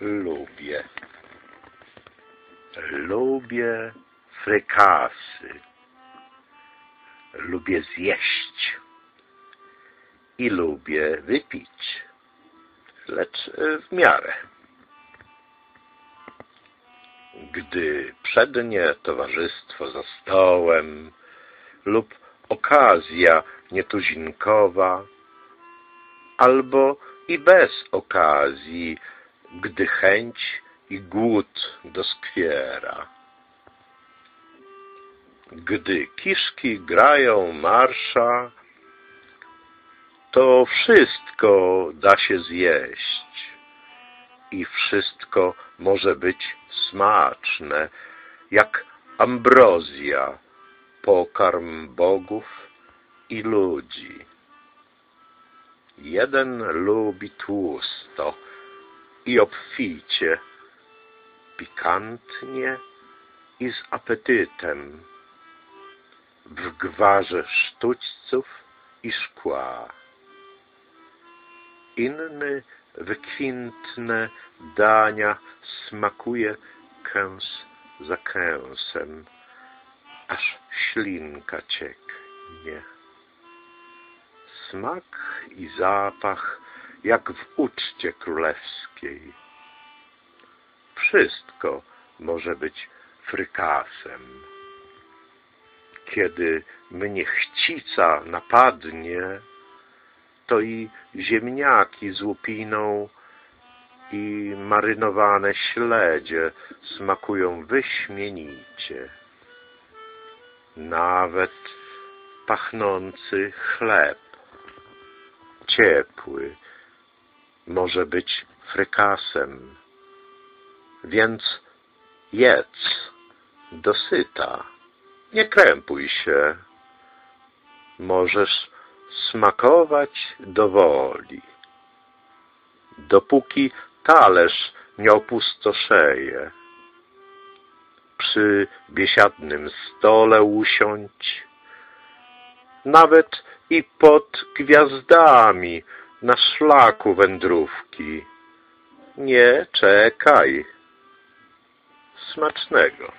lubię. Lubię frykasy. Lubię zjeść. I lubię wypić. Lecz w miarę. Gdy przednie towarzystwo za stołem lub okazja nietuzinkowa, albo i bez okazji, gdy chęć i głód doskwiera. Gdy kiszki grają marsza, to wszystko da się zjeść i wszystko może być smaczne, jak ambrozja, pokarm bogów i ludzi. Jeden lubi tłusto i obficie, pikantnie i z apetytem, w gwarze sztućców i szkła. Inny wykwintne dania smakuje kęs za kęsem, aż ślinka cieknie. Smak i zapach jak w uczcie królewskiej. Wszystko może być frykasem. Kiedy mnie chcica napadnie, to i ziemniaki z łupiną i marynowane śledzie smakują wyśmienicie. Nawet pachnący chleb, ciepły, może być frykasem. Więc jedz dosyta, nie krępuj się. Możesz smakować do woli. Dopóki talerz nie opustoszeje. Przy biesiadnym stole usiądź, nawet i pod gwiazdami na szlaku wędrówki. Nie czekaj. Smacznego.